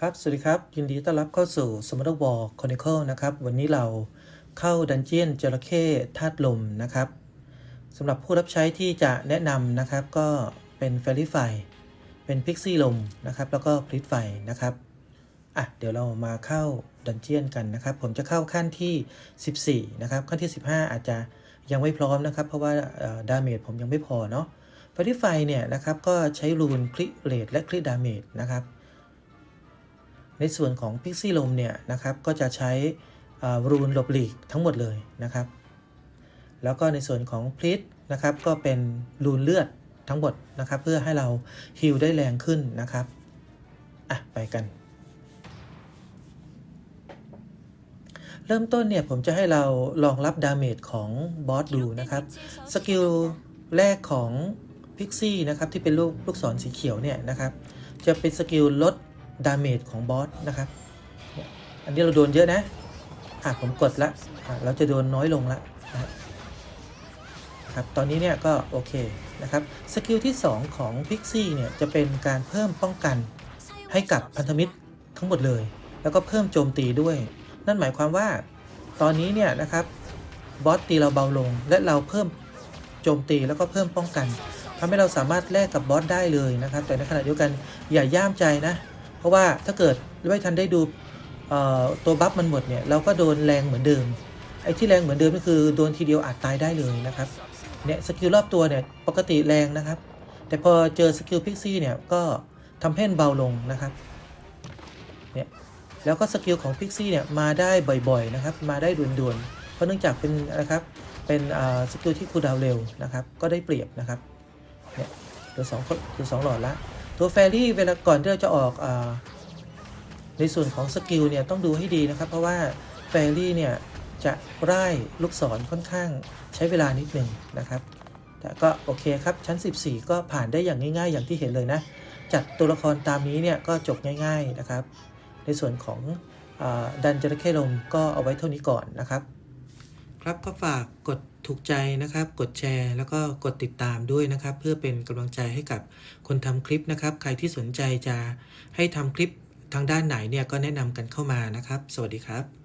ครับ สวัสดีครับ ยินดีต้อนรับเข้าสู่ Smart War Chronicle นะครับ วันนี้เราเข้าดันเจียนจระเข้ธาตุลมนะครับสำหรับผู้รับใช้ที่จะแนะนำนะครับ ก็เป็น f a i r y f i เป็นพิกซี่ลมนะครับ แล้วก็พลิตไฟนะครับ อะ เดี๋ยวเรามาเข้าดันเจียนกันนะครับ ผมจะเข้าขั้นที่ 14 นะครับ ขั้นที่ 15 อาจจะยังไม่พร้อมนะครับ เพราะว่าดาเมจผมยังไม่พอเนาะฟ a i r y f i เนี่ยนะครับ ก็ใช้รูนคลิเรทและคลิดาเมจนะครับ ในส่วนของพิกซี่ลมเนี่ยนะครับก็จะใช้รูนหลบหลีกทั้งหมดเลยนะครับ แล้วก็ในส่วนของพลิตนะครับก็เป็นรูนเลือดทั้งหมดนะครับ เพื่อให้เราฮิลได้แรงขึ้นนะครับอะไปกัน เริ่มต้นเนี่ยผมจะให้เราลองรับดาเมจของบอสดูนะครับสกิลแรกของพิกซี่นะครับที่เป็นลูกลูกศรสีเขียวเนี่ยนะครับ จะเป็นสกิลลด ดาเมจของบอสนะครับ อันนี้เราโดนเยอะนะอะผมกดละอะเราจะโดนน้อยลงละนะครับ ตอนนี้เนี่ยก็โอเคนะครับ สกิลที่ 2 ของพิกซี่เนี่ยจะเป็นการเพิ่มป้องกันให้กับพันธมิตรทั้งหมดเลย แล้วก็เพิ่มโจมตีด้วย นั่นหมายความว่าตอนนี้เนี่ยนะครับบอสตีเราเบาลง และเราเพิ่มโจมตีแล้วก็เพิ่มป้องกันทำให้เราสามารถแลกกับบอสได้เลยนะครับ แต่ในขณะเดียวกันอย่าย่ามใจนะ ราะว่าถ้าเกิดไม่ทันได้ดูตัวบัฟมันหมดเนี่ยเราก็โดนแรงเหมือนเดิม ไอ้ที่แรงเหมือนเดิมก็คือโดนทีเดียวอาจตายได้เลยนะครับเนี่ยสกิลรอบตัวเนี่ยปกติแรงนะครับ แต่พอเจอสกิลพิกซี่เนี่ยก็ทำให้เบาลงนะครับเนี่ยแล้วก็สกิลของพิกซี่เนี่ยมาได้บ่อยๆนะครับมาได้ด่วนๆ เพราะเนื่องจากเป็นนะครับเป็นสกิลที่คูดาวเร็วนะครับก็ได้เปรียบนะครับเนี่ยเหลือสองเหลือสองหลอดละ ตัวแฟรี่เวลาก่อนที่เราจะออกอในส่วนของสกิลเนี่ยต้องดูให้ดีนะครับ เพราะว่าแฟรี่เนี่ยจะร่ลูกศรค่อนข้างใช้เวลานิดหนึ่งนะครับ แต่ก็โอเคครับชั้น 14 ก็ผ่านได้อย่างง่าย ๆ อย่างที่เห็นเลยนะ จัดตัวละครตามนี้เนี่ยก็จบง่าย ๆนะครับ ในส่วนของอดันจระเข้ลมก็เอาไว้เท่านี้ก่อนนะครับ ครับก็ฝากกดถูกใจนะครับ กดแชร์ แล้วก็กดติดตามด้วยนะครับ เพื่อเป็นกำลังใจให้กับคนทำคลิปนะครับ ใครที่สนใจจะให้ทำคลิปทางด้านไหนเนี่ยก็แนะนำกันเข้ามานะครับ สวัสดีครับ